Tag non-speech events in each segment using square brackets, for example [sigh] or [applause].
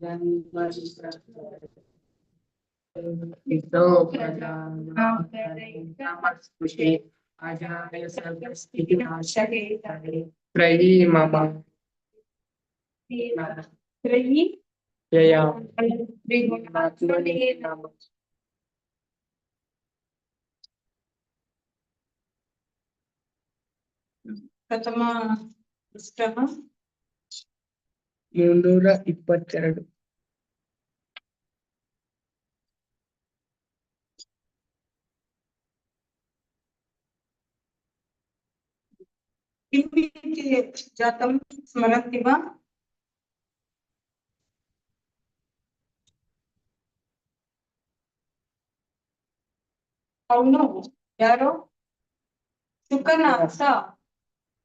da magistratura. Então, para ma. Prima. Yeah, yeah. Katama, Prima. ಮುನ್ನೂರ ಇಪ್ಪತ್ತೆರಡು జాతం స్మరతి వా అవును యారో? శుకనాస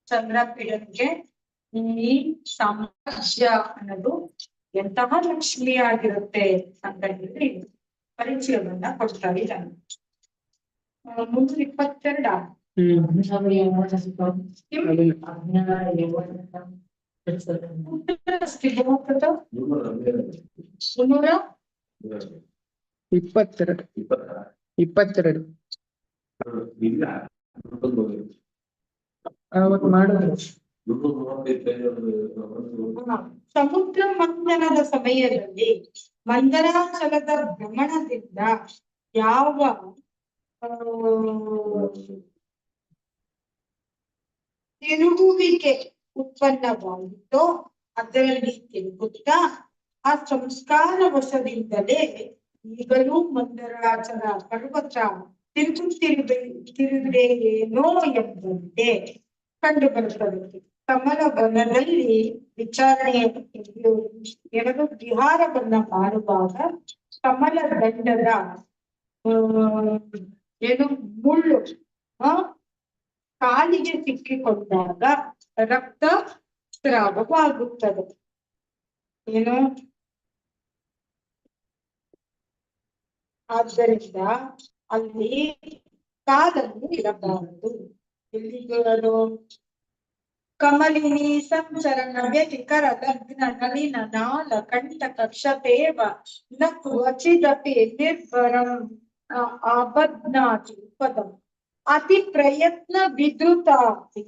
చంద్రపీడకే ಈ ಸಾಮ್ರಾಜ್ಯ ಅನ್ನೋದು ಎಂತಹ ಲಕ್ಷ್ಮಿ ಆಗಿರುತ್ತೆ ಅಂತ ಹೇಳಿ ಪರಿಚಯವನ್ನ ಕೊಡ್ತಾ ಇದ್ದಾನೆ. ಆ, ಮುನ್ನೂರ ಇಪ್ಪತ್ತೆರಡ. ಮುನ್ನೂರ? ಇಪ್ಪತ್ತೆರಡು. ಇಪ್ಪತ್ತೆರಡು. ಅವತ್ತು ಮಾಡಿದ್ರು ಹಾ. ಸಮುದ್ರ ಮಂಥನದ ಸಮಯದಲ್ಲಿ ಮಂದರಾಚಲದ ಭ್ರಮಣದಿಂದ ಯಾವ ಆ, ತಿರುಗುವಿಕೆ ಉತ್ಪನ್ನವಾಗಿತ್ತೋ ಅದರಲ್ಲಿ ತಿರುಗುತ್ತಾ ಆ ಸಂಸ್ಕಾರ ವಶದಿಂದಲೇ ಈಗಲೂ ಮಂದರಾಚಲ ಪರ್ವತ ತಿರುಗುತ್ತಿರುವೆ ತಿರುಗಿದೆ ಏನೋ ಎಂಬಂತೆ ಕಂಡು ಬರುತ್ತದೆ ಕಮಲ ವನದಲ್ಲಿ ವಿಚಾರಣೆ ಎರಡು ವಿಹಾರವನ್ನ ಮಾಡುವಾಗ ಕಮಲ ದಂಡದ ಏನು ಮುಳ್ಳು, ಆ, ಕಾಲಿಗೆ ಸಿಕ್ಕಿಕೊಂಡಾಗ ರಕ್ತ ಸ್ರಾವವಾಗುತ್ತದೆ. ಏನು? ಆದ್ದರಿಂದ ಅಲ್ಲಿ ಕಾಲನ್ನು ಇರಬಾರದು ಎಲ್ಲಿಗೆ ಅದು ಕಮಲಿನಿ ಸಂಚರಣ ವ್ಯತಿಕರ ಲಗ್ನ ನಲಿನ ನಾಲ ಕಂಟಕ ಕ್ಷತೇವ ನ ಕ್ವಚಿದಪಿ ನಿರ್ಭರಂ ಆ, ಆಬಧ್ನಾತಿ ಪದಂ ಅತಿ ಪ್ರಯತ್ನ ವಿದ್ಯುತಾತಿ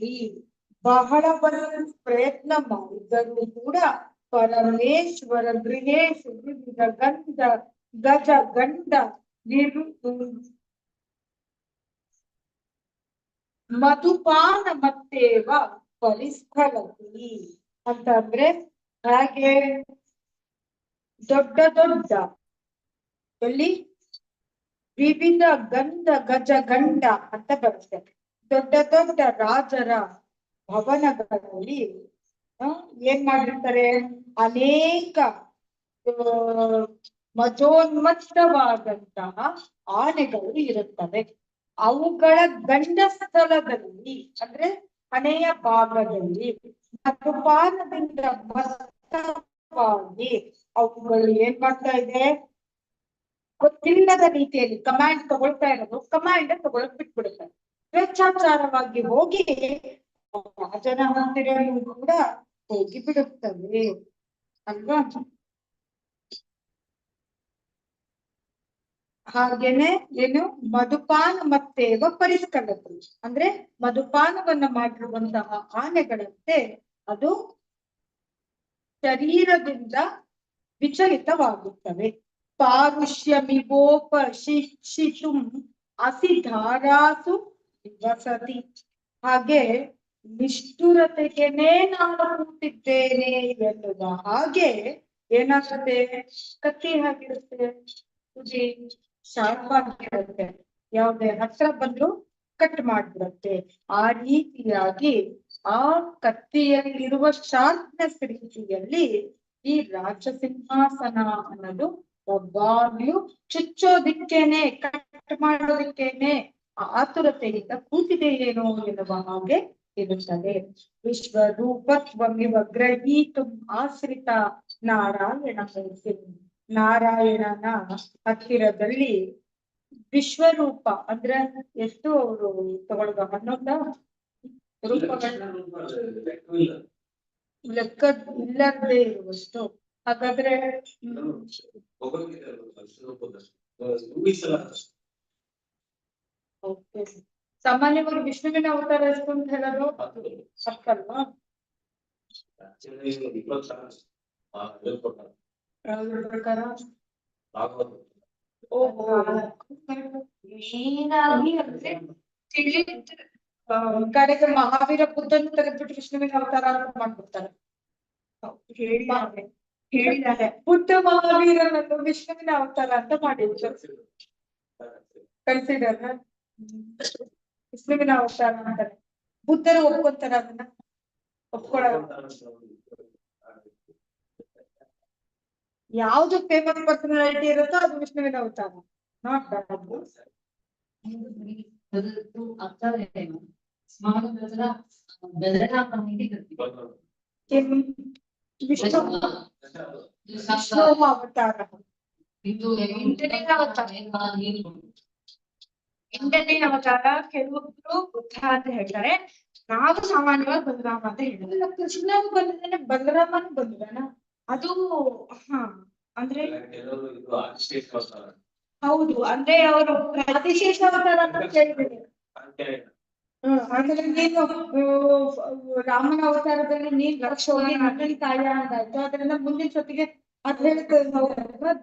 ಬಹಳ ಬಹಳ ಪ್ರಯತ್ನ ಮಾಡಿದರೂ ಕೂಡ ಪರಮೇಶ್ವರ ಗೃಹೇಶು ವಿವಿಧ ಗಂಧ ಗಜ ಗಂಡ ನಿರು ಮಧುಪಾನ ಮತ್ತೇವ ಪರಿಸ್ಥಳತಿ ಅಂತಂದ್ರೆ ಹಾಗೆ ದೊಡ್ಡ ದೊಡ್ಡ ಎಲ್ಲಿ ವಿವಿಧ ಗಂಧ ಗಜ ಗಂಡ ಅಂತ ಬರುತ್ತೆ. ದೊಡ್ಡ ದೊಡ್ಡ ರಾಜರ ಭವನಗಳಲ್ಲಿ ಏನ್ ಮಾಡಿರ್ತಾರೆ? ಅನೇಕ ಮಜೋನ್ಮತ್ತವಾದಂತಹ ಆನೆಗಳು ಇರುತ್ತವೆ. ಅವುಗಳ ಗಂಡ ಸ್ಥಳದಲ್ಲಿ ಅಂದ್ರೆ ಹಣೆಯ ಭಾಗದಲ್ಲಿ ಮಧುಪಾನದಿಂದ ಮತ್ತವಾಗಿ ಅವುಗಳು ಏನ್ ಮಾಡ್ತಾ ಇದೆ? ಗೊತ್ತಿಲ್ಲದ ರೀತಿಯಲ್ಲಿ ಕಮಾಂಡ್ ತಗೊಳ್ತಾ ಇರೋದು ಕಮಾಂಡ್ ತಗೊಳಕ್ ಬಿಟ್ಬಿಡುತ್ತೆ. ಸ್ವೇಚ್ಛಾಚಾರವಾಗಿ ಹೋಗಿ ರಾಜನ ಹತ್ತಿರ ಕೂಡ ಹೋಗಿ ಬಿಡುತ್ತವೆ ಅಲ್ವಾ? ಹಾಗೇನೆ ಏನು ಮಧುಪಾನ ಮತ್ತೆ ಪರಿಸ್ಕಲತಿ. ಅಂದ್ರೆ ಮಧುಪಾನವನ್ನ ಮಾಡಿರುವಂತಹ ಆನೆಗಳಂತೆ ಅದು ಶರೀರದಿಂದ ವಿಚಲಿತವಾಗುತ್ತವೆ. ಪಾರುಷ್ಯಮಿಗೋಪ ಶಿಕ್ಷಿತು ಅಸಿಧಾರಾಸು ವಸತಿ ಹಾಗೆ ನಿಷ್ಠುರತೆಗೆನೆ ನಾನು ಕೂತಿದ್ದೇನೆ ಎನ್ನುವ ಹಾಗೆ ಏನಾಗುತ್ತೆ? ಕತ್ತಿ ಹಾಗಿರುತ್ತೆ. ಶಾರ್ಪ್ ಆಗಿರುತ್ತೆ ಯಾವ್ದೇ ಹತ್ರ ಬಂದು ಕಟ್ ಮಾಡ್ಬಿಡುತ್ತೆ ಆ ರೀತಿಯಾಗಿ ಆ ಕತ್ತಿಯಲ್ಲಿರುವ ಶಾರ್ಪ್ನೆಸ್ ರೀತಿಯಲ್ಲಿ ಈ ರಾಜಸಿಂಹಾಸನ ಅನ್ನೋದು ಯಾವಾಗ್ಲೂ ಚುಚ್ಚೋದಿಕ್ಕೇನೆ ಕಟ್ ಮಾಡೋದಿಕ್ಕೇನೆ ಆತುರತೆಯಿಂದ ಕೂತಿದೆ ಏನೋ ಎನ್ನುವ ಹಾಗೆ ಇರುತ್ತದೆ. ವಿಶ್ವರೂಪತ್ವಮಿವ ಗ್ರಹೀತು ಆಶ್ರಿತ ನಾರಾಯಣ ನಾರಾಯಣನ ಹತ್ತಿರದಲ್ಲಿ ವಿಶ್ವರೂಪ ಅಂದ್ರೆ ಎಷ್ಟು ಅವರು ತಗೊಳ್ಳುವ ಹನ್ನೊಂದ? ರೂಪಗಳ ಲೆಕ್ಕ ಇಲ್ಲದೆ ಇರುವಷ್ಟು. ಹಾಗಾದ್ರೆ ಹ್ಮ್, okay. ಸಾಮಾನ್ಯವಾಗಿ ವಿಷ್ಣುವಿನ ಅವತಾರ ಎಷ್ಟು ಅಂತ ಹೇಳೋದು? ತಪ್ಪಲ್ವಾ ಯಾವ್ದ್ರ ಪ್ರಕಾರ ಓಹೋ ಮೇನಾಗಿ ಅಂದ್ರೆ ತಿಳಿಯುತ್ತೆ ಆ, ಕಡೆಗೆ ಮಹಾವೀರ ಬುದ್ಧನ ತೆಗೆದ್ಬಿಟ್ಟು ವಿಷ್ಣುವಿನ ಅವತಾರ ಅಂತ ಮಾಡ್ಬಿಡ್ತಾರೆ ಹೇಳಿದ್ದಾರೆ ಹೇಳಿದ್ದಾರೆ ಬುದ್ಧ ಮಹಾವೀರನನ್ನು ವಿಷ್ಣುವಿನ ಅವತಾರ ಅಂತ ಮಾಡಿದ್ರು ಕನ್ಸಿಡರ್ ವಿಷ್ಣುವಿನ ಅವತಾರ ಅಂತಾರೆ ಬುದ್ಧರು ಒಪ್ಕೊಂತಾರ ಅದನ್ನ ಒಪ್ಕೊಳ್ಳಲ್ಲ ಯಾವ್ದು ಫೇಮಸ್ ಪರ್ಸನಾಲಿಟಿ ಇರುತ್ತೋ ಅದು ವಿಷ್ಣುವಿನ ಅವತಾರ ನಾಟ್ ವಿಷ್ಣು ಅವತಾರ. ಎಂಟನೇ ಅವತಾರ ಕೆಲವೊಬ್ರು ಬುದ್ಧ ಅಂತ ಹೇಳ್ತಾರೆ. ನಾವು ಸಾಮಾನ್ಯವಾಗಿ ಬಲರಾಮ ಅಂತ ಹೇಳಿದ್ರೆ. ಕೃಷ್ಣ ಬಂದ್ರೆ ಬಲರಾಮನು ಬಂದಿದ್ದಾನ ಅದು ಹಾ ಅಂದ್ರೆ ಹೌದು ಅಂದ್ರೆ ಅವರು ಪ್ರತಿಶೇಷ ಅವತಾರ ಅಂತ ಕೇಳಿದ್ದೀನಿ ಹ್ಮ್ ಅಂದ್ರೆ ನೀನು ರಾಮನ ಅವತಾರದಲ್ಲಿ ನೀನ್ ಲಕ್ಷ ಹೋಗಿ ತಾಯ ಕಾಯ ಅಂದಾಯ್ತು. ಅದರಿಂದ ಮುಂದಿನ ಸತಿಗೆ ಅದ್ ಹೇಳ್ತೇವೆ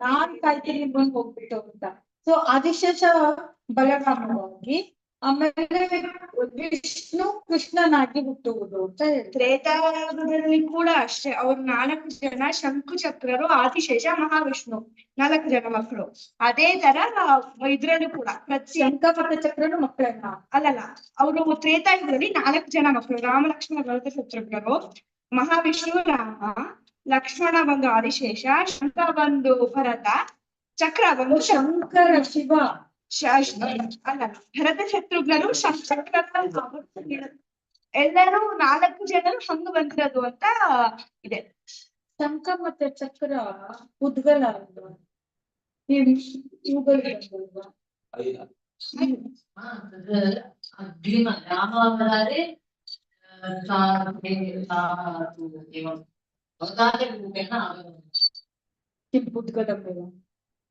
ನಾನ್ ಕಾಯ್ತೀನಿ ಬಂದ್ ಹೋಗ್ಬಿಟ್ಟು ಅಂತ. ಸೊ ಆದಿಶೇಷ ಬಲರಾಮವಾಗಿ ಆಮೇಲೆ ವಿಷ್ಣು ಕೃಷ್ಣನಾಗಿ ಹುಟ್ಟುವುದು ಅಂತ ತ್ರೇತಾಯುಗದಲ್ಲಿ ಕೂಡ ಅಷ್ಟೇ. ಅವ್ರು ನಾಲ್ಕು ಜನ ಶಂಕು ಚಕ್ರರು ಆದಿಶೇಷ, ಮಹಾವಿಷ್ಣು ನಾಲ್ಕು ಜನ ಮಕ್ಕಳು. ಅದೇ ತರ ಇದ್ರಲ್ಲೂ ಕೂಡ ಪ್ರತಿ ಚಕ್ರನು ಮಕ್ಕಳನ್ನ. ಅಲ್ಲಲ್ಲ, ಅವರು ತ್ರೇತಾಯುಗದಲ್ಲಿ ನಾಲ್ಕು ಜನ ಮಕ್ಕಳು. ರಾಮ ಲಕ್ಷ್ಮಣ ಭರತ ಶತ್ರುಘ್ನರು ಮಹಾವಿಷ್ಣು ರಾಮ, ಲಕ್ಷ್ಮಣ ಬಂದು ಆದಿಶೇಷ ಶಂಕ ಬಂದು ಭರತ, ಚಕ್ರ ಬಂದು ಶಂಕರ ಶಿವ. ಭರತ ಶತ್ರುಘ್ನರು ಶಂಕರ ಎಲ್ಲರೂ ನಾಲ್ಕು ಜನರು ಹಂಗ ಬಂದಿರೋದು ಅಂತ ಇದೆ ಶಂಕ ಮತ್ತೆ ಚಕ್ರ ಉದ್ಗಲ ಅಲ್ವಾ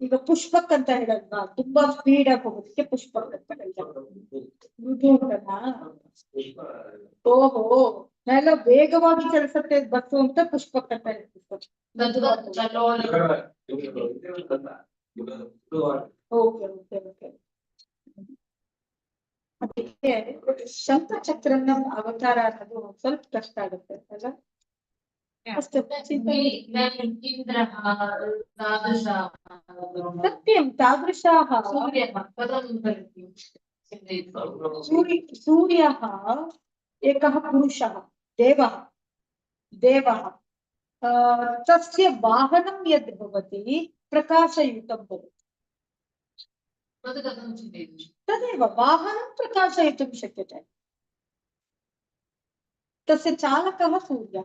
ಈಗ ಪುಷ್ಪಕ್ ಅಂತ ಹೇಳದ್ವಾ ತುಂಬಾ ಸ್ಪೀಡ್ ಆಗಿ ಹೋಗೋದಕ್ಕೆ ಪುಷ್ಪಕ್ ಅಂತ ಹೇಳ್ತಾರೆ ಓಹೋ ನೆಲ ವೇಗವಾಗಿ ಚಲಿಸುತ್ತೆ ಬಸ್ಸು ಅಂತ ಪುಷ್ಪಕ್ ಅಂತ ಹೇಳ್ತಾರೆ. ಅದಕ್ಕೆ ಶಂಖಚಕ್ರನ ಅವತಾರ ಅನ್ನೋದು ಸ್ವಲ್ಪ ಕಷ್ಟ ಆಗುತ್ತೆ ಅಲ್ಲ सत्यं तादृशाः। सूर्यः कथं करोति? चिन्तयतु सूर्य सूर्यः एकः पुरुषः देवः। देवः तस्य वाहनं यद् भवति प्रकाशयुतं भवति। तदेव वाहनं प्रकाशयितुं शक्यते। तस्य चालकः सूर्यः।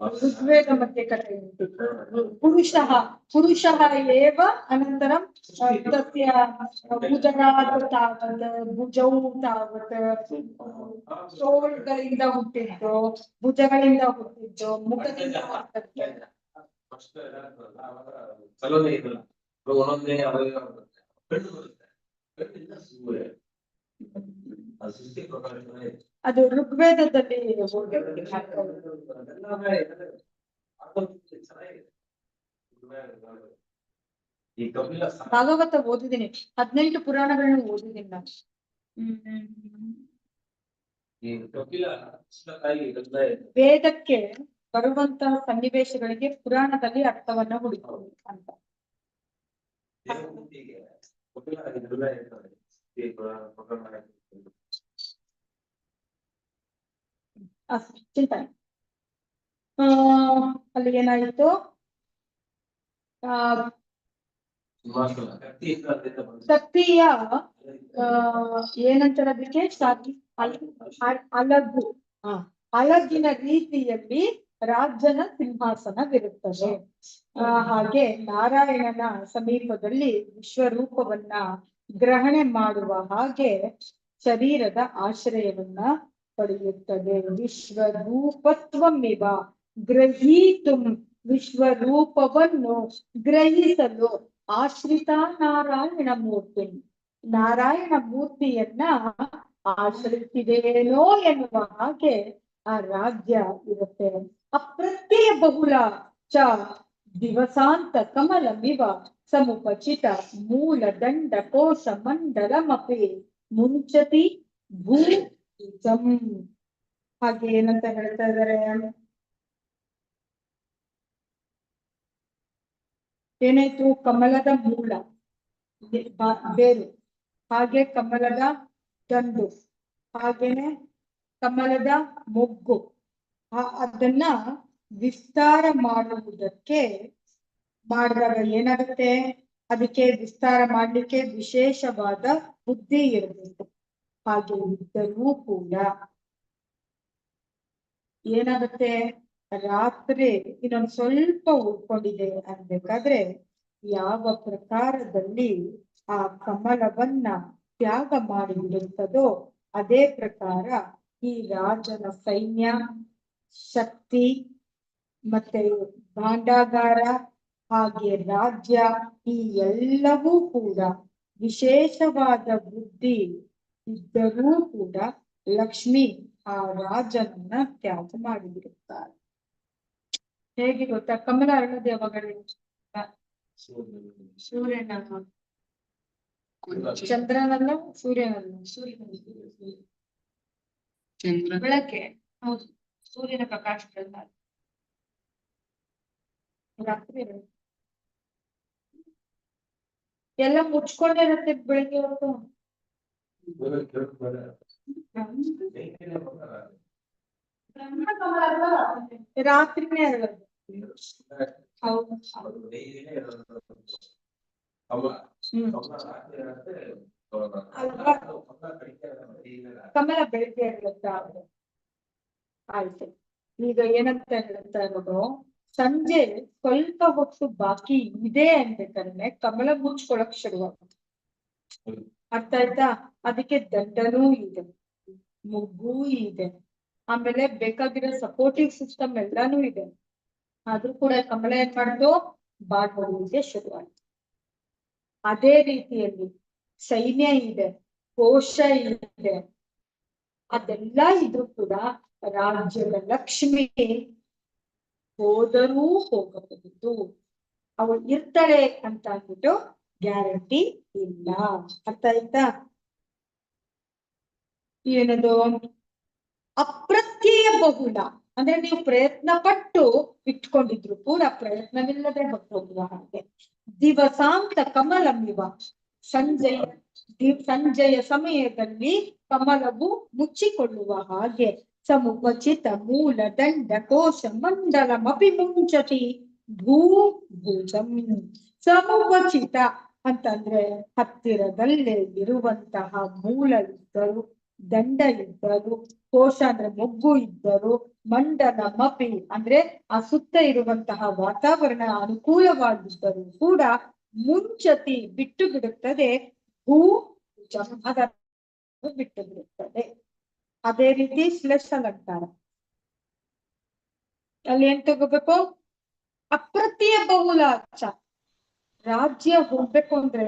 विष्णु ऋग्वेदमध्ये कथयन्ति पुरुषः पुरुषः एव अनन्तरं अ, तस्य उदरात् तावत् भुजौ तावत् ತೋಳುಗಳಿಂದ ಹುಟ್ಟಿದ್ದು ಭುಜಗಳಿಂದ ಹುಟ್ಟಿದ್ದು ಮುಖದಿಂದ ಹುಟ್ಟಿದ್ದು ಫಸ್ಟ್ ಅವಾಗ ಚಲೋನೇ ಇರಲ್ಲ ಅದು ಒಂದೊಂದೇ ಅವಾಗ ಬರುತ್ತೆ ಬೆಳ್ಳು ಬರುತ್ತೆ ಬೆಳ್ಳಿಂದ ಸೂರ್ಯ ಅದು ಸೃಷ್ಟಿ ಪ್ರಕಾಶನೇ ಅದು ಋಗ್ವೇದದಲ್ಲಿ ಭಾಗವತ ಓದಿದ್ದೀನಿ. ಹದಿನೆಂಟು ಪುರಾಣಗಳನ್ನ ಓದಿದ್ದೀನಿ ನಾನು. ವೇದಕ್ಕೆ ಬರುವಂತಹ ಸನ್ನಿವೇಶಗಳಿಗೆ ಪುರಾಣದಲ್ಲಿ ಅರ್ಥವನ್ನ ಹುಡುಕೋದು ಅಂತ. ಅಷ್ಟೇ ಚಿಂತನೆ ಆ ಅಲ್ಲಿ ಏನಾಯ್ತು? ಆ ಆ ಏನಂತಾರೆ ಅದಕ್ಕೆ? ಅಲಗು. ಹ. ಅಲಗಿನ ರೀತಿಯಲ್ಲಿ ರಾಜನ ಸಿಂಹಾಸನವಿರುತ್ತದೆ ಆ ಹಾಗೆ ನಾರಾಯಣನ ಸಮೀಪದಲ್ಲಿ ವಿಶ್ವರೂಪವನ್ನ ಗ್ರಹಣೆ ಮಾಡುವ ಹಾಗೆ ಶರೀರದ ಆಶ್ರಯವನ್ನ ಪಡೆಯುತ್ತದೆ ವಿಶ್ವರೂಪತ್ವಮಿವ ಗ್ರಹೀತು ವಿಶ್ವರೂಪವನ್ನು ಗ್ರಹಿಸಲು ಆಶ್ರಿತ ನಾರಾಯಣ ಮೂರ್ತಿ ನಾರಾಯಣ ಮೂರ್ತಿಯನ್ನ ಆಶ್ರಯಿಸಿದೇನೋ ಎನ್ನುವ ಹಾಗೆ ಆ ರಾಜ್ಯ ಇರುತ್ತೆ ಅಪ್ರತ್ಯಯ ಬಹುಳ ಚ ದಿವಸಾಂತ ಕಮಲಮಿವ ಸಮುಪಚಿತ ಮೂಲ ದಂಡ ಕೋಶ ಮಂಡಲಮಪಿ ಮುಂಚತಿ ಭೂ ಹಾಗೆ ಏನಂತ ಹೇಳ್ತಾ ಇದಾರೆ? ಏನಾಯ್ತು? ಕಮಲದ ಮೂಲ. ಬೇರು. ಹಾಗೆ ಕಮಲದ ದಂಡು ಹಾಗೇನೆ ಕಮಲದ ಮೊಗ್ಗು. ಅದನ್ನ ವಿಸ್ತಾರ ಮಾಡುವುದಕ್ಕೆ ಮಾಡಿದಾಗ ಏನಾಗುತ್ತೆ? ಅದಕ್ಕೆ ವಿಸ್ತಾರ ಮಾಡ್ಲಿಕ್ಕೆ ವಿಶೇಷವಾದ ಬುದ್ಧಿ ಇರಬೇಕು. ಹಾಗೆ ಇದ್ದರೂ ಕೂಡ ಏನಾಗುತ್ತೆ? ರಾತ್ರಿ ಇನ್ನೊಂದ್ ಸ್ವಲ್ಪ ಉಳ್ಕೊಂಡಿದೆ ಅನ್ಬೇಕಾದ್ರೆ ಯಾವ ಪ್ರಕಾರದಲ್ಲಿ ಆ ಕಮಲವನ್ನ ತ್ಯಾಗ ಮಾಡಿ ಬಿಡುತ್ತದೋ ಅದೇ ಪ್ರಕಾರ ಈ ರಾಜನ ಸೈನ್ಯ, ಶಕ್ತಿ ಮತ್ತೆ ಭಾಂಡಾಗಾರ ಹಾಗೆ ರಾಜ್ಯ ಈ ಎಲ್ಲವೂ ಕೂಡ ವಿಶೇಷವಾದ ಬುದ್ಧಿ ಇದ್ದರೂ ಕೂಡ ಲಕ್ಷ್ಮಿ ಆ ರಾಜನನ್ನ ತ್ಯಾಗ ಮಾಡಿಬಿಡುತ್ತಾರೆ. ಹೇಗೆ ಗೊತ್ತಾ? ಕಮಲ ಅರಳೋದು ಯಾವಾಗ ಸೂರ್ಯನ ಚಂದ್ರನಲ್ಲ ಸೂರ್ಯನಲ್ಲ? ಚಂದ್ರ ಬೆಳಗ್ಗೆ. ಹೌದು. ಸೂರ್ಯನ ಪ್ರಕಾಶ ರಾತ್ರಿ. ಎಲ್ಲ ಮುಚ್ಕೊಂಡಿರುತ್ತೆ ಬೆಳಿಗ್ಗೆ ಹೊತ್ತು. ರಾತ್ರಿನೇ ಕಮಲ ಬೆಳಿಗ್ಗೆ ಇರುತ್ತಾ ಆಯ್ತು. ಈಗ ಏನಂತ ಹೇಳ್ತಾ ಇರೋದು, ಸಂಜೆ ಸ್ವಲ್ಪ ಹೊತ್ತು ಬಾಕಿ ಇದೆ ಅನ್ಬೇಕಾದ್ರೆ ಕಮಲ ಮುಚ್ಕೊಳಕ್ ಶುರುವಾಗುತ್ತೆ ಅರ್ಥ ಆಯ್ತಾ? ಅದಕ್ಕೆ ದಂಡನೂ ಇದೆ, ಮುಗ್ಗು ಇದೆ. ಆಮೇಲೆ ಬೇಕಾಗಿರೋ ಸಪೋರ್ಟಿವ್ ಸಿಸ್ಟಮ್ ಎಲ್ಲಾನು ಇದೆ. ಆದ್ರೂ ಕೂಡ ಕಮಲ ಏನ್ ಮಾಡ್ದು ಬಾಡ್ಕೊಳ್ಳಿಕ್ಕೆ ಶುರುವಾಯ್ತು. ಅದೇ ರೀತಿಯಲ್ಲಿ ಸೈನ್ಯ ಇದೆ, ಕೋಶ ಇದೆ. ಅದೆಲ್ಲ ಇದ್ರೂ ಕೂಡ ರಾಜ್ಯದ ಲಕ್ಷ್ಮಿ ಹೋದರೂ ಹೋಗಬಹುದು. ಅವಳು ಇರ್ತಾಳೆ ಅಂತ ಅಂದ್ಬಿಟ್ಟು ಗ್ಯಾರಂಟಿ ಇಲ್ಲ ಅರ್ಥ ಆಯ್ತಾ? ಏನದು? ಅಪ್ರತ್ಯಯ ಬಹುಳ ಅಂದ್ರೆ ನೀವು ಪ್ರಯತ್ನ ಪಟ್ಟು ಇಟ್ಕೊಂಡಿದ್ರು ಪೂರ ಪ್ರಯತ್ನವಿಲ್ಲದೆ ಹೊತ್ತು ಹೋಗುವ ಹಾಗೆ. ದಿವಸಾಂತ ಕಮಲಮಿವ. ಸಂಜೆಯ ಸಂಜೆಯ ಸಮಯದಲ್ಲಿ ಕಮಲವು ಮುಚ್ಚಿಕೊಳ್ಳುವ ಹಾಗೆ. ಸಮುಪಚಿತ ಮೂಲ ದಂಡ ಕೋಶ ಮಂಡಲಮಪಿ ಮುಂಚತಿ ಭೂ ಭೂಜಂ ಸಮುಪಚಿತ ಅಂತಂದ್ರೆ ಹತ್ತಿರದಲ್ಲೇ ಇರುವಂತಹ ಮೂಲ ಇದ್ದರು ದಂಡ ಇದ್ದರು ಕೋಶ ಅಂದ್ರೆ ಮೊಗ್ಗು ಇದ್ದರು, ಮಂಡನ ಮಪಿ ಅಂದ್ರೆ ಆ ಸುತ್ತ ಇರುವಂತಹ ವಾತಾವರಣ ಅನುಕೂಲವಾಗಿದ್ದರೂ ಕೂಡ ಮುಂಚತಿ ಬಿಟ್ಟು ಬಿಡುತ್ತದೆ ಹೂ ಜಂಭದ ಬಿಟ್ಟು ಬಿಡುತ್ತದೆ ಅದೇ ರೀತಿ ಸ್ಲೆಸ್ ಅಲಂಕಾರ. ಅಲ್ಲಿ ಏನ್ ತಗೋಬೇಕು? ಅಪ್ರತಿಯ ಬಹುಲಾಚ ರಾಜ್ಯ ಹೋಗ್ಬೇಕು ಅಂದ್ರೆ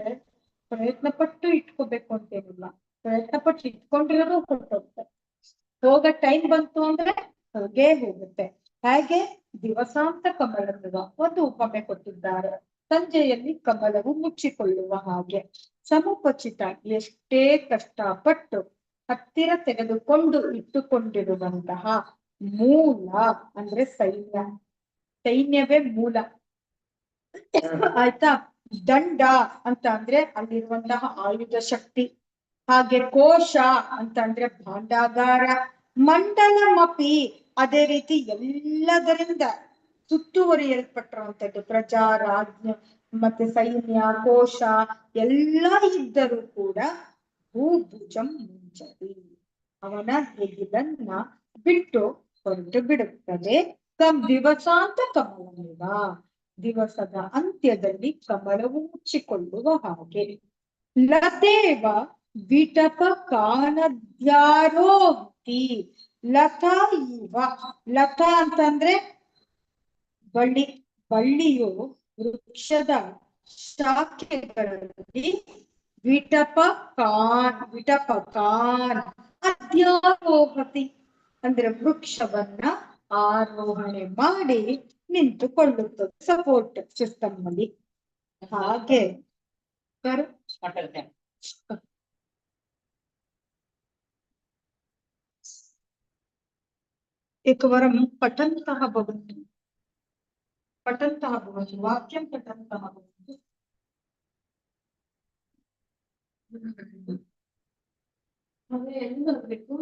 ಪ್ರಯತ್ನ ಪಟ್ಟು ಇಟ್ಕೋಬೇಕು ಅಂತೇನಿಲ್ಲ ಪ್ರಯತ್ನ ಪಟ್ಟು ಇಟ್ಕೊಂಡಿರೋದು ಹೊರಟೋಗುತ್ತೆ ಹೋಗ ಟೈಮ್ ಬಂತು ಅಂದ್ರೆ ಹೋಗೇ ಹೋಗುತ್ತೆ. ಹಾಗೆ ದಿವಸಾಂತ ಕಮಲದ ಒಂದು ಉಪಮೆ ಕೊಟ್ಟಿದ್ದಾರೆ. ಸಂಜೆಯಲ್ಲಿ ಕಮಲವು ಮುಚ್ಚಿಕೊಳ್ಳುವ ಹಾಗೆ. ಸಮುಪಚಿತ ಎಷ್ಟೇ ಕಷ್ಟಪಟ್ಟು ಹತ್ತಿರ ತೆಗೆದುಕೊಂಡು ಇಟ್ಟುಕೊಂಡಿರುವಂತಹ ಮೂಲ ಅಂದ್ರೆ ಸೈನ್ಯ. ಸೈನ್ಯವೇ ಮೂಲ. [laughs] ಆಯ್ತಾ? ದಂಡ ಅಂತ ಅಂದ್ರೆ ಅಲ್ಲಿರುವಂತಹ ಆಯುಧ ಶಕ್ತಿ. ಹಾಗೆ ಕೋಶ ಅಂತ ಅಂದ್ರೆ ಭಾಂಡಾಗಾರ. ಮಂಡಲಮಪಿ, ಅದೇ ರೀತಿ ಎಲ್ಲದರಿಂದ ಸುತ್ತುವರಿಯಲ್ಪಟ್ಟಿರುವಂತದ್ದು ಪ್ರಜಾ, ರಾಜ್ಯ, ಮತ್ತೆ ಸೈನ್ಯ, ಕೋಶ, ಎಲ್ಲ ಇದ್ದರೂ ಕೂಡ ಭೂಭುಜಂ ಮುಂಚತಿ ಅವನ ಹೆಗಿಲನ್ನ ಬಿಟ್ಟು ಹೊರಟು ಬಿಡುತ್ತದೆ ಕಂ ದಿವಸಾಂತ ಕಮಲವಿವ ದಿವಸದ ಅಂತ್ಯದಲ್ಲಿ ಕಮಲವು ಮುಚ್ಚಿಕೊಳ್ಳುವ ಹಾಗೆ. ಲತೇವ ವಿಟಪ ಕಾಣದ್ಯಾರೋಕ್ತಿ ಲತಾ ಇವ. ಲತಾ ಅಂತಂದ್ರೆ ಬಳ್ಳಿ, ಬಳ್ಳಿಯು ವೃಕ್ಷದ ಶಾಖೆಗಳಲ್ಲಿ ವಿಟಪ ಕಾನ್ ವಿಟಪ ಕಾನ್ ಅಧ್ಯಾರೋಹತಿ ಅಂದ್ರೆ ವೃಕ್ಷವನ್ನ ಆರೋಹಣೆ ಮಾಡಿ ನಿಂತುಕೊಳ್ಳುತ್ತದೆ ಸಪೋರ್ಟ್ ಸಿಸ್ಟಮ್ ಅಲ್ಲಿ ಹಾಗೆ ಕರು ಮಾತಾಡ್ತೇನೆ एकवारं पठन्तः भवन्तु पठन्तः भवन्तु वाक्यं पठन्तः भवन्तु ಅದೇ ಎಲ್ಲಿ ಬರ್ಬೇಕು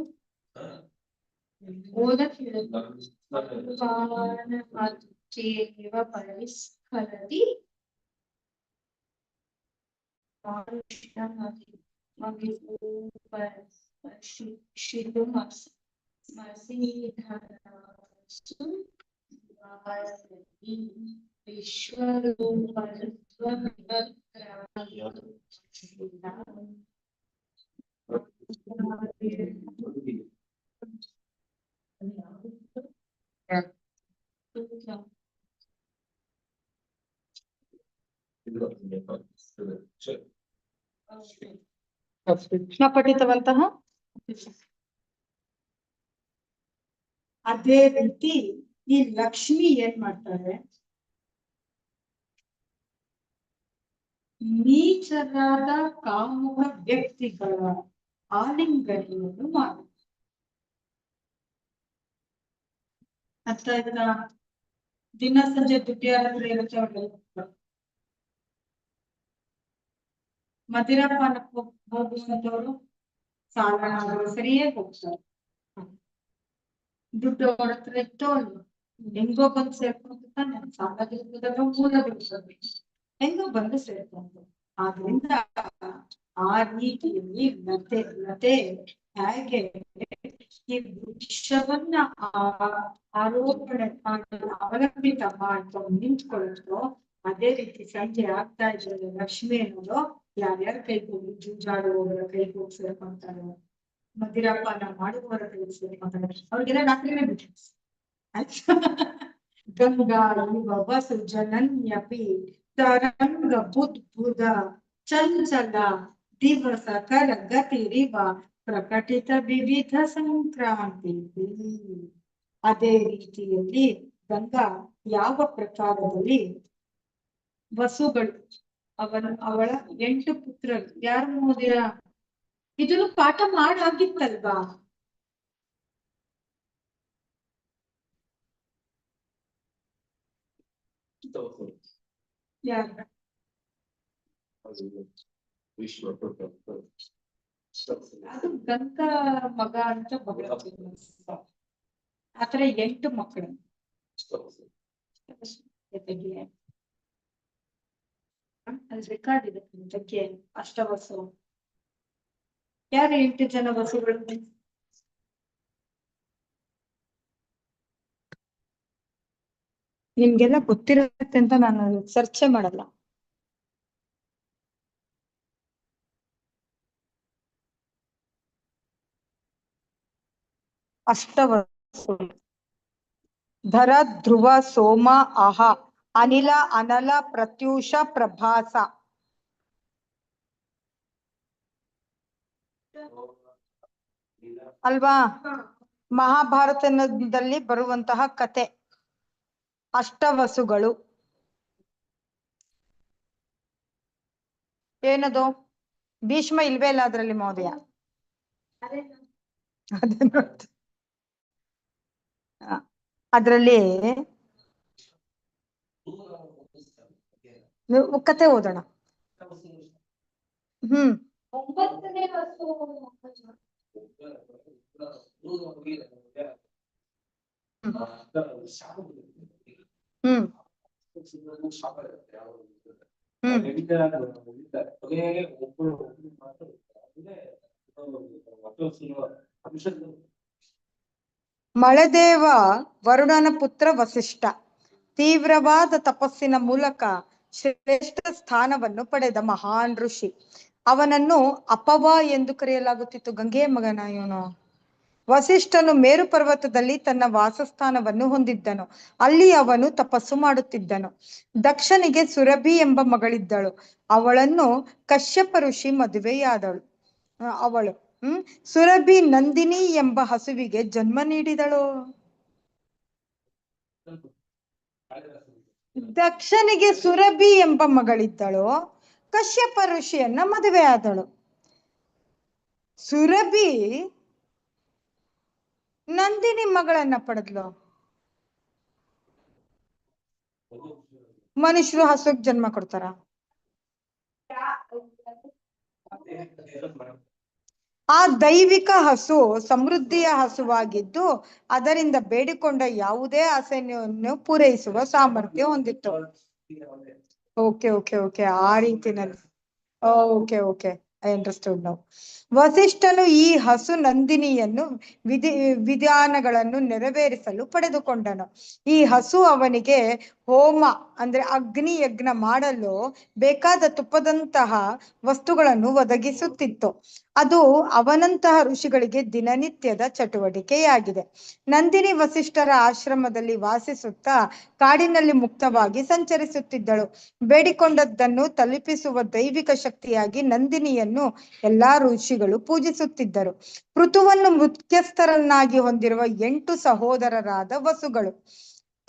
ಓದಕ್ಕೆ Jeva Paris Kalati Marushita Mahi Mahi Paris Shidu Masi Masi Vasi Vishwa Rupa Rupa Rupa Rupa Yeah. न ಪಠಿತವಂತಹ ಅದೇ ರೀತಿ ಈ ಲಕ್ಷ್ಮಿ ಏನ್ ಮಾಡ್ತಾರೆ? ನೀಚರಾದ ಕಾಮುಕ ವ್ಯಕ್ತಿಗಳ ಆಲಿಂಗನೆಯನ್ನು ಮಾಡಿ ಅರ್ಥ ಆಯ್ತಾ? ದಿನ ಸಂಜೆ ದುಡ್ಡು ಯಾರ ಹತ್ರ ಇರುತ್ತೆ ಅವ್ರಿಗೆ ಮದಿರಾಪಾನಕ್ಕೆ ಸಾಲ ಸರಿಯೇ ಹೋಗ್ತಾರೆ. ದುಡ್ಡು ಅವ್ರ ಹತ್ರ ಇತ್ತು ಹೆಂಗೋ ಬಂದು ಸೇರ್ಕೊಂತಾನೆ ಸಾಲದಿರ್ತದಾಗ ಮೂಲ ಬಿಡ್ತಾರೆ ಹೆಂಗೋ ಬಂದು ಸೇರ್ಕೊಂಡು ಆದ್ರಿಂದ ಆ ರೀತಿಯಲ್ಲಿ ಲತೆ ಮತ್ತೆ ಹೇಗೆ ಈ ವೃಕ್ಷವನ್ನ ಆ- ಆರೋಪಣೆ ಮಾಡಿ ಅವಲಂಬಿತ ಮಾಡ್ಕೊಂಡು ನಿಂತ್ಕೊಳ್ಳುತ್ತೋ ಅದೇ ರೀತಿ ಸಂಜೆ ಆಗ್ತಾ ಇದ್ರೆ ಲಕ್ಷ್ಮಿ ಅನ್ನೋದು ಯಾರ್ಯಾರ ಕೈ ಹೋಗಿ ಜೂಜಾಡುವವರ ಕೈಗೆ ಹೋಗಿ ಸೇರ್ಕೊಂತಾರೆ ಮದಿರಾಪಾನ ಮಾಡುವವರ ಕೈಗೆ ಸೇರ್ಕೊಂತಾರೆ. ಅವ್ರಿಗೆಲ್ಲ ರಾತ್ರಿನೇ ಬಿಟ್ಟು ಗಂಗಾ ಇವ ವಸು ಜನನ್ಯಪಿ ತರಂಗ ಬುದ್ಬುದ ಚಂಚಲ, ದಿವಸ ಕರ ಗತಿರಿವ ಪ್ರಕಟಿತ ವಿವಿಧ ಸಂಕ್ರಾಂತಿ. ಅದೇ ರೀತಿಯಲ್ಲಿ ಗಂಗಾ ಯಾವ ಪ್ರಕಾರದಲ್ಲಿ ವಸುಗಳು, ಅವನ, ಅವಳ ಎಂಟು ಪುತ್ರರು. ಯಾರು ಮೋದಿರ ಇದನ್ನು ಪಾಠ ಮಾಡಾಗಿತ್ತಲ್ವಾ? ಅದು ಗಂಗಾ ಮಗ ಅಂತ ಭಗವಂತ ಆತರ ಎಂಟು ಮಕ್ಕಳು. ಜೊತೆಗೆ ಅಲ್ಲಿ ರೆಕಾರ್ಡ್ ಇದೆ ಯಾರು ಎಂಟು ಜನ ವಸುಗಳು ನಿಮ್ಗೆಲ್ಲ ಗೊತ್ತಿರುತ್ತೆ ಅಂತ ನಾನು ಸರ್ಚೆ ಮಾಡಲ್ಲ. ಅಷ್ಟವಸು ಧರ, ಧ್ರುವ, ಸೋಮ, ಆಹ. ಅನಿಲ, ಅನಲ, ಪ್ರತ್ಯೂಷ, ಪ್ರಭಾಸ. ಅಲ್ವಾ? ಮಹಾಭಾರತದಲ್ಲಿ ಬರುವಂತಹ ಕತೆ. ಅಷ್ಟವಸುಗಳು. ಏನದು? ಭೀಷ್ಮ ಇಲ್ವೇ ಇಲ್ಲ ಅದ್ರಲ್ಲಿ ಮಹೋದಯ ಅದೇ ಅದ್ರಲ್ಲಿ ಕತೆ ಓದೋಣ. ಹ್ಮ್. ಹ್ಮ್. ಮಳೆದೇವ ವರುಣನ ಪುತ್ರ ವಸಿಷ್ಠ. ತೀವ್ರವಾದ ತಪಸ್ಸಿನ ಮೂಲಕ ಶ್ರೇಷ್ಠ ಸ್ಥಾನವನ್ನು ಪಡೆದ ಮಹಾನ್ ಋಷಿ. ಅವನನ್ನು ಅಪವ ಎಂದು ಕರೆಯಲಾಗುತ್ತಿತ್ತು. ಗಂಗೆಯ ಮಗನ ಇವನು. ವಸಿಷ್ಠನು ಮೇರು ಪರ್ವತದಲ್ಲಿ ತನ್ನ ವಾಸಸ್ಥಾನವನ್ನು ಹೊಂದಿದ್ದನು. ಅಲ್ಲಿ ಅವನು ತಪಸ್ಸು ಮಾಡುತ್ತಿದ್ದನು. ದಕ್ಷನಿಗೆ ಸುರಭಿ ಎಂಬ ಮಗಳಿದ್ದಳು. ಅವಳನ್ನು ಕಶ್ಯಪ ಋಷಿ ಮದುವೆಯಾದಳು. ಅವಳು, ಹ್ಮ್, ಸುರಭಿ ನಂದಿನಿ ಎಂಬ ಹಸುವಿಗೆ ಜನ್ಮ ನೀಡಿದಳು. ದಕ್ಷನಿಗೆ ಸುರಭಿ ಎಂಬ ಮಗಳಿದ್ದಳು. ಕಶ್ಯಪ ಋಷಿಯನ್ನ ಆದಳು. ಸುರಭಿ ನಂದಿನಿ ಮಗಳನ್ನ ಪಡೆದ್ಲು. ಮನುಷ್ಯರು ಹಸುಗ್ ಜನ್ಮ ಕೊಡ್ತಾರ. ಆ ದೈವಿಕ ಹಸು ಸಮೃದ್ಧಿಯ ಹಸುವಾಗಿದ್ದು ಅದರಿಂದ ಬೇಡಿಕೊಂಡ ಯಾವುದೇ ಆಸೆಯನ್ನು ಪೂರೈಸುವ ಸಾಮರ್ಥ್ಯ ಹೊಂದಿತ್ತು. ಓಕೆ ಓಕೆ ಓಕೆ ಆ ರೀತಿನಲ್ಲಿ. Okay okay I understand now ವಸಿಷ್ಠನು ಈ ಹಸು ನಂದಿನಿಯನ್ನು ವಿಧಿ, ವಿಧಾನಗಳನ್ನು ನೆರವೇರಿಸಲು ಪಡೆದುಕೊಂಡನು. ಈ ಹಸು ಅವನಿಗೆ ಹೋಮ, ಅಂದ್ರೆ ಅಗ್ನಿ ಯಜ್ಞ ಮಾಡಲು ಬೇಕಾದ ತುಪ್ಪದಂತಹ ವಸ್ತುಗಳನ್ನು ಒದಗಿಸುತ್ತಿತ್ತು. ಅದು ಅವನಂತಹ ಋಷಿಗಳಿಗೆ ದಿನನಿತ್ಯದ ಚಟುವಟಿಕೆಯಾಗಿದೆ. ನಂದಿನಿ ವಸಿಷ್ಠರ ಆಶ್ರಮದಲ್ಲಿ ವಾಸಿಸುತ್ತಾ ಕಾಡಿನಲ್ಲಿ ಮುಕ್ತವಾಗಿ ಸಂಚರಿಸುತ್ತಿದ್ದಳು. ಬೇಡಿಕೊಂಡದ್ದನ್ನು ತಲುಪಿಸುವ ದೈವಿಕ ಶಕ್ತಿಯಾಗಿ ನಂದಿನಿಯನ್ನು ಎಲ್ಲಾ ಋಷಿಗಳು ಪೂಜಿಸುತ್ತಿದ್ದರು. ಋತುವನ್ನು ಮುಖ್ಯಸ್ಥರನ್ನಾಗಿ ಹೊಂದಿರುವ ಎಂಟು ಸಹೋದರರಾದ ವಸುಗಳು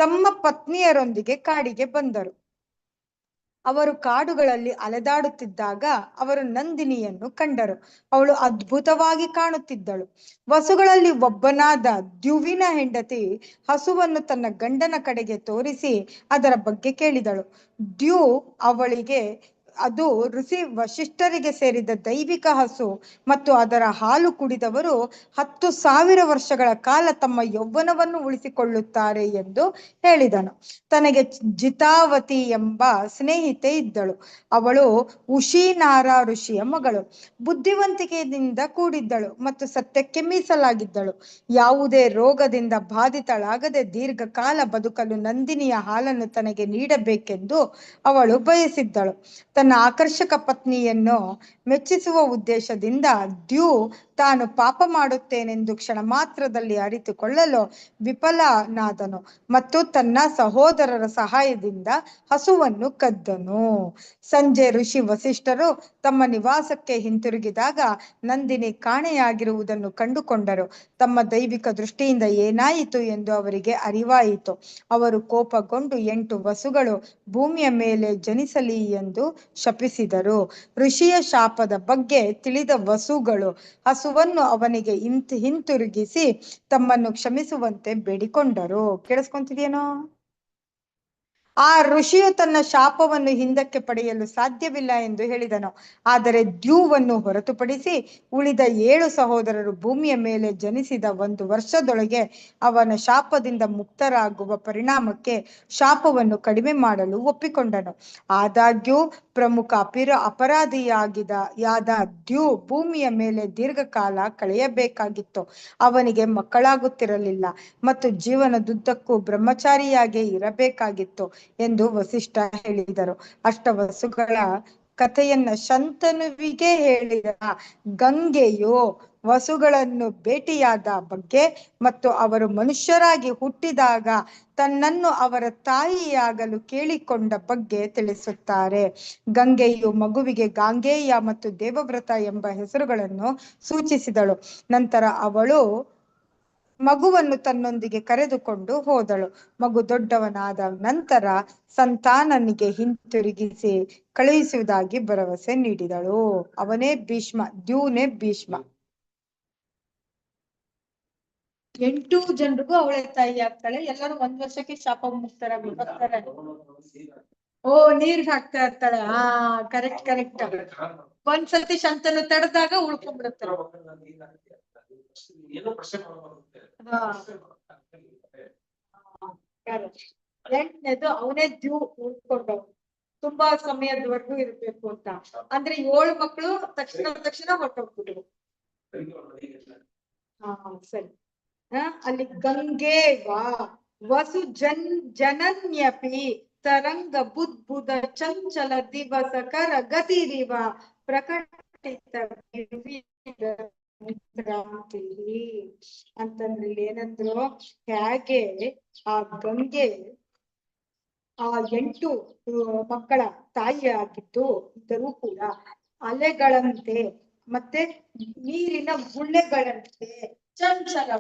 ತಮ್ಮ ಪತ್ನಿಯರೊಂದಿಗೆ ಕಾಡಿಗೆ ಬಂದರು. ಅವರು ಕಾಡುಗಳಲ್ಲಿ ಅಲೆದಾಡುತ್ತಿದ್ದಾಗ ಅವರು ನಂದಿನಿಯನ್ನು ಕಂಡರು. ಅವಳು ಅದ್ಭುತವಾಗಿ ಕಾಣುತ್ತಿದ್ದಳು. ವಸುಗಳಲ್ಲಿ ಒಬ್ಬನಾದ ದ್ಯುವಿನ ಹೆಂಡತಿ ಹಸುವನ್ನು ತನ್ನ ಗಂಡನ ಕಡೆಗೆ ತೋರಿಸಿ ಅದರ ಬಗ್ಗೆ ಕೇಳಿದಳು. ದ್ಯು ಅವಳಿಗೆ ಅದು ಋಷಿ ವಶಿಷ್ಠರಿಗೆ ಸೇರಿದ ದೈವಿಕ ಹಸು ಮತ್ತು ಅದರ ಹಾಲು ಕುಡಿದವರು ಹತ್ತು ಸಾವಿರ ವರ್ಷಗಳ ಕಾಲ ತಮ್ಮ ಯೌವನವನ್ನು ಉಳಿಸಿಕೊಳ್ಳುತ್ತಾರೆ ಎಂದು ಹೇಳಿದನು. ತನಗೆ ಜಿತಾವತಿ ಎಂಬ ಸ್ನೇಹಿತೆ ಇದ್ದಳು. ಅವಳು ಉಶೀನಾರ ಋಷಿಯ ಮಗಳು. ಬುದ್ಧಿವಂತಿಕೆಯಿಂದ ಕೂಡಿದ್ದಳು ಮತ್ತು ಸತ್ಯಕ್ಕೆ ಮೀಸಲಾಗಿದ್ದಳು. ಯಾವುದೇ ರೋಗದಿಂದ ಬಾಧಿತಳಾಗದೆ ದೀರ್ಘಕಾಲ ಬದುಕಲು ನಂದಿನಿಯ ಹಾಲನ್ನು ತನಗೆ ನೀಡಬೇಕೆಂದು ಅವಳು ಬಯಸಿದ್ದಳು. ತನ್ನ ಆಕರ್ಷಕ ಪತ್ನಿಯನ್ನು ಮೆಚ್ಚಿಸುವ ಉದ್ದೇಶದಿಂದ ದ್ಯು ತಾನು ಪಾಪ ಮಾಡುತ್ತೇನೆಂದು ಕ್ಷಣ ಮಾತ್ರದಲ್ಲಿ ಅರಿತುಕೊಳ್ಳಲು ವಿಫಲನಾದನು ಮತ್ತು ತನ್ನ ಸಹೋದರರ ಸಹಾಯದಿಂದ ಹಸುವನ್ನು ಕದ್ದನು. ಸಂಜೆ ಋಷಿ ವಸಿಷ್ಠರು ತಮ್ಮ ನಿವಾಸಕ್ಕೆ ಹಿಂತಿರುಗಿದಾಗ ನಂದಿನಿ ಕಾಣೆಯಾಗಿರುವುದನ್ನು ಕಂಡುಕೊಂಡರು. ತಮ್ಮ ದೈವಿಕ ದೃಷ್ಟಿಯಿಂದ ಏನಾಯಿತು ಎಂದು ಅವರಿಗೆ ಅರಿವಾಯಿತು. ಅವರು ಕೋಪಗೊಂಡು ಎಂಟು ವಸುಗಳು ಭೂಮಿಯ ಮೇಲೆ ಜನಿಸಲಿ ಎಂದು ಶಪಿಸಿದರು. ಋಷಿಯ ಶಾಪದ ಬಗ್ಗೆ ತಿಳಿದ ವಸುಗಳು ಹಸುವನ್ನು ಅವನಿಗೆ ಹಿಂತ್ ಹಿಂತಿರುಗಿಸಿ ತಮ್ಮನ್ನು ಕ್ಷಮಿಸುವಂತೆ ಬೇಡಿಕೊಂಡರು. ಕೇಳಿಸ್ಕೊಂತಿದ್ಯೇನೋ? ಆ ಋಷಿಯು ತನ್ನ ಶಾಪವನ್ನು ಹಿಂದಕ್ಕೆ ಪಡೆಯಲು ಸಾಧ್ಯವಿಲ್ಲ ಎಂದು ಹೇಳಿದನು. ಆದರೆ ದ್ಯೂವನ್ನು ಹೊರತುಪಡಿಸಿ ಉಳಿದ ಏಳು ಸಹೋದರರು ಭೂಮಿಯ ಮೇಲೆ ಜನಿಸಿದ ಒಂದು ವರ್ಷದೊಳಗೆ ಅವನ ಶಾಪದಿಂದ ಮುಕ್ತರಾಗುವ ಪರಿಣಾಮಕ್ಕೆ ಶಾಪವನ್ನು ಕಡಿಮೆ ಮಾಡಲು ಒಪ್ಪಿಕೊಂಡನು. ಆದಾಗ್ಯೂ ಪ್ರಮುಖ ಅಪಿರ ಅಪರಾಧಿಯಾಗಿದ ಯಾದ ದ್ಯು ಭೂಮಿಯ ಮೇಲೆ ದೀರ್ಘಕಾಲ ಕಳೆಯಬೇಕಾಗಿತ್ತು. ಅವನಿಗೆ ಮಕ್ಕಳಾಗುತ್ತಿರಲಿಲ್ಲ ಮತ್ತು ಜೀವನದುದ್ದಕ್ಕೂ ಬ್ರಹ್ಮಚಾರಿಯಾಗಿ ಇರಬೇಕಾಗಿತ್ತು ಎಂದು ವಸಿಷ್ಠ ಹೇಳಿದರು. ಅಷ್ಟವಸುಗಳ ಕಥೆಯನ್ನ ಶಂತನುವಿಗೆ ಹೇಳಿದ ಗಂಗೆಯು ವಸುಗಳನ್ನು ಭೇಟಿಯಾದ ಬಗ್ಗೆ ಮತ್ತು ಅವರು ಮನುಷ್ಯರಾಗಿ ಹುಟ್ಟಿದಾಗ ತನ್ನನ್ನು ಅವರ ತಾಯಿಯಾಗಲು ಕೇಳಿಕೊಂಡ ಬಗ್ಗೆ ತಿಳಿಸುತ್ತಾರೆ. ಗಂಗೆಯು ಮಗುವಿಗೆ ಗಾಂಗೇಯ ಮತ್ತು ದೇವವ್ರತ ಎಂಬ ಹೆಸರುಗಳನ್ನು ಸೂಚಿಸಿದಳು. ನಂತರ ಅವಳು ಮಗುವನ್ನು ತನ್ನೊಂದಿಗೆ ಕರೆದುಕೊಂಡು ಹೋದಳು. ಮಗು ದೊಡ್ಡವನಾದ ನಂತರ ಸಂತಾನನಿಗೆ ಹಿಂತಿರುಗಿಸಿ ಕಳುಹಿಸುವುದಾಗಿ ಭರವಸೆ ನೀಡಿದಳು. ಅವನೇ ಭೀಷ್ಮ ದ್ಯೂನೆ ಭೀಷ್ಮ. ಎಂಟು ಜನರಿಗೂ ಅವಳೆ ತಾಯಿ ಆಗ್ತಾಳೆ. ಎಲ್ಲರೂ ಒಂದ್ ವರ್ಷಕ್ಕೆ ಶಾಪ ಮುಕ್ತರಾಗಿ ಬರ್ತಾರೆ. ಓ ನೀರ್ಗ್ ಹಾಕ್ತಾ ಇರ್ತಾಳೆ. ಹಾ ಕರೆಕ್ಟ್ ಕರೆಕ್ಟ್ ಒಂದ್ಸತಿ ಶಂತನು ತಡೆದಾಗ. ಹಾ. ಎಂಟನೇದು ಅವನೇ ದ್ಯೂ ಉಳ್ಕೊಂಡವ್ ತುಂಬಾ ಸಮಯದವರೆಗೂ ಇರ್ಬೇಕು ಅಂತ. ಅಂದ್ರೆ ಏಳು ಮಕ್ಕಳು ತಕ್ಷಣ ತಕ್ಷಣ ಹೊರಟೋಗ್ಬಿಟ್ರು. ಹಾ, ಸರಿ. ಅಲ್ಲಿ ಗಂಗೆ ವಾ. ವಸು ಜನ್, ಜನನ್ಯಪಿ. ತರಂಗ ಬುದ್ಬುದ ಚಂಚಲ ದಿವಸ ಕರ ಗತಿರಿವ ಪ್ರಕಟಿತ ಅಂತಂದ್ರೆ ಏನಂದ್ರು? ಹೇಗೆ ಆ ಗಂಗೆ ಆ ಎಂಟು ಮಕ್ಕಳ ತಾಯಿ ಆಗಿದ್ದು ಇದ್ದರೂ ಕೂಡ ಅಲೆಗಳಂತೆ, ಮತ್ತೆ ನೀರಿನ ಗುಳ್ಳೆಗಳಂತೆ. चंचल